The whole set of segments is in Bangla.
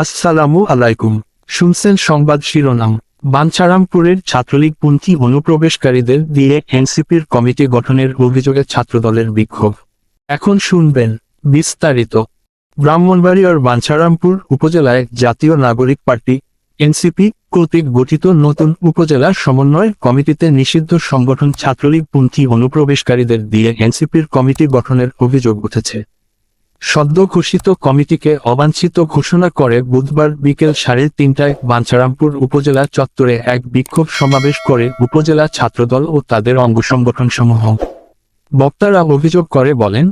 আসসালামু আলাইকুম। শুনছেন সংবাদ শিরোনাম। বাঞ্ছারামপুরের ছাত্রলীগ পন্থী অনুপ্রবেশকারীদের দিয়ে এনসিপির কমিটি গঠনের অভিযোগে ছাত্রদলের বিক্ষোভ। এখন শুনবেন বিস্তারিত। ব্রাহ্মণবাড়িয়ার বাঞ্ছারামপুর উপজেলায় জাতীয় নাগরিক পার্টি, এনসিপি, কর্তৃক গঠিত নতুন উপজেলা সমন্বয় কমিটিতে নিষিদ্ধ সংগঠন ছাত্রলীগ পন্থী অনুপ্রবেশকারীদের দিয়ে এনসিপির কমিটি গঠনের অভিযোগ উঠেছে। সদ্য ঘোষিত কমিটিকে অবাঞ্ছিত ঘোষণা করে বুধবার বিকেল সাড়ে তিনটায় বাঞ্ছারামপুর উপজেলা চত্বরে এক বিক্ষোভ সমাবেশ করে উপজেলা ছাত্রদল ও তাদের অঙ্গ সংগঠনসমূহ। বক্তারা অভিযোগ করে বলেন,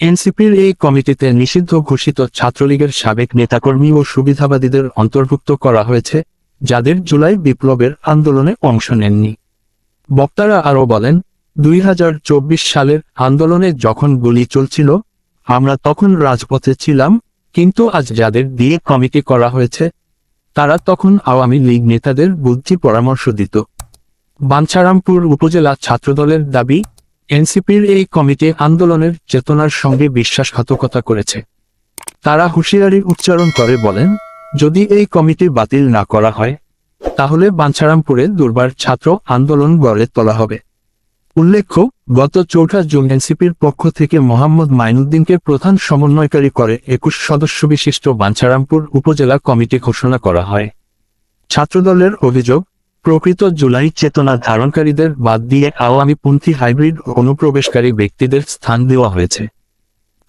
এনসিপির এই কমিটিতে নিষিদ্ধ ঘোষিত ছাত্রলীগের সাবেক নেতাকর্মী ও সুবিধাবাদীদের অন্তর্ভুক্ত করা হয়েছে, যাদের জুলাই বিপ্লবের আন্দোলনে অংশ নেননি। বক্তারা আরও বলেন, দুই হাজার চব্বিশ সালের আন্দোলনে যখন গুলি চলছিল আমরা তখন রাজপথে ছিলাম, কিন্তু আজ যাদের দিয়ে কমিটি করা হয়েছে, তারা তখন আওয়ামী লীগ নেতাদের বুদ্ধি পরামর্শ দিত। বাঞ্ছারামপুর উপজেলা ছাত্রদলের দাবি, এনসিপির এই কমিটি আন্দোলনের চেতনার সঙ্গে বিশ্বাসঘাতকতা করেছে। তারা হুঁশিয়ারি উচ্চারণ করে বলেন, যদি এই কমিটি বাতিল না করা হয়, তাহলে বাঞ্ছারামপুরে দুর্বার ছাত্র আন্দোলন গড়ে তোলা হবে। উল্লেখ্য, গত চৌঠা জুন এনসিপির পক্ষ থেকে মোহাম্মদ মাইনুদ্দিনকে প্রধান সমন্বয়কারী করে একুশ সদস্য বিশিষ্ট বাঞ্ছারামপুর উপজেলা কমিটি ঘোষণা করা হয়। ছাত্রদলের অভিযোগ, প্রকৃত জুলাই চেতনা ধারণকারীদের বাদ দিয়ে আওয়ামী পন্থী হাইব্রিড অনুপ্রবেশকারী ব্যক্তিদের স্থান দেওয়া হয়েছে।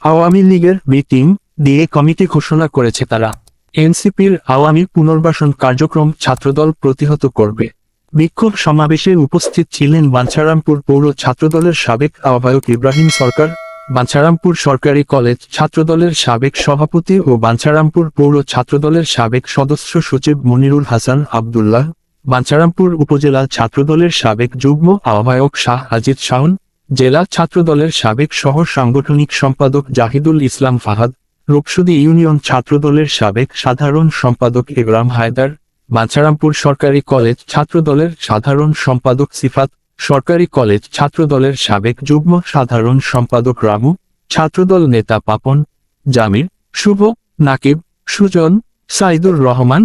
আওয়ামী লীগের বি টিম দিয়ে কমিটি ঘোষণা করেছে তারা। এনসিপির আওয়ামী পুনর্বাসন কার্যক্রম ছাত্রদল প্রতিহত করবে। বিক্ষোভ সমাবেশে উপস্থিত ছিলেন বাঞ্ছারামপুর পৌর ছাত্রদলের সাবেক আহ্বায়ক ইব্রাহিম সরকার, বাঞ্ছারামপুর সরকারি কলেজ ছাত্রদলের সাবেক সভাপতি ও বাঞ্ছারামপুর পৌর ছাত্রদলের সাবেক সদস্য সচিব মনিরুল হাসান আবদুল্লাহ, বাঞ্ছারামপুর উপজেলা ছাত্রদলের সাবেক যুগ্ম আহ্বায়ক শাহ আজিদ শাহন, জেলা ছাত্রদলের সাবেক সহ সাংগঠনিক সম্পাদক জাহিদুল ইসলাম ফাহাদ, রূপসুদি ইউনিয়ন ছাত্রদলের সাবেক সাধারণ সম্পাদক ইব্রাম হায়দার বাঞ্ছারামপুর সরকারি কলেজ ছাত্রদলের সাধারণ সম্পাদক সিফাত, সরকারি কলেজ ছাত্রদলের সাবেক যুগ্ম সাধারণ সম্পাদক রামু, ছাত্রদল নেতা পাপন, জামির, শুভ, নাকিব, সুজন, সাইদুর রহমান,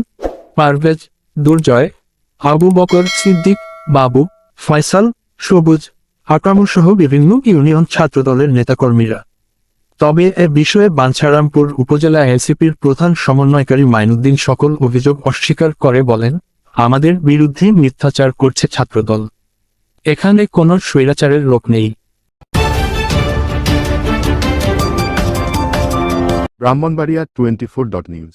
পারভেজ, দুর্জয়, আবু বকর সিদ্দিক, বাবু, ফয়সাল, সবুজ আকামসহ বিভিন্ন ইউনিয়ন ছাত্রদলের নেতাকর্মীরা। তবে এ বিষয়ে বাঞ্ছারামপুর উপজেলা এসিপির প্রধান সমন্বয়কারী মাইনুদ্দিন সকল অভিযোগ অস্বীকার করে বলেন, আমাদের বিরুদ্ধে মিথ্যাচার করছে ছাত্রদল। এখানে কোনো স্বৈরাচারের লোক নেই। Brahmanbaria twenty four dot news.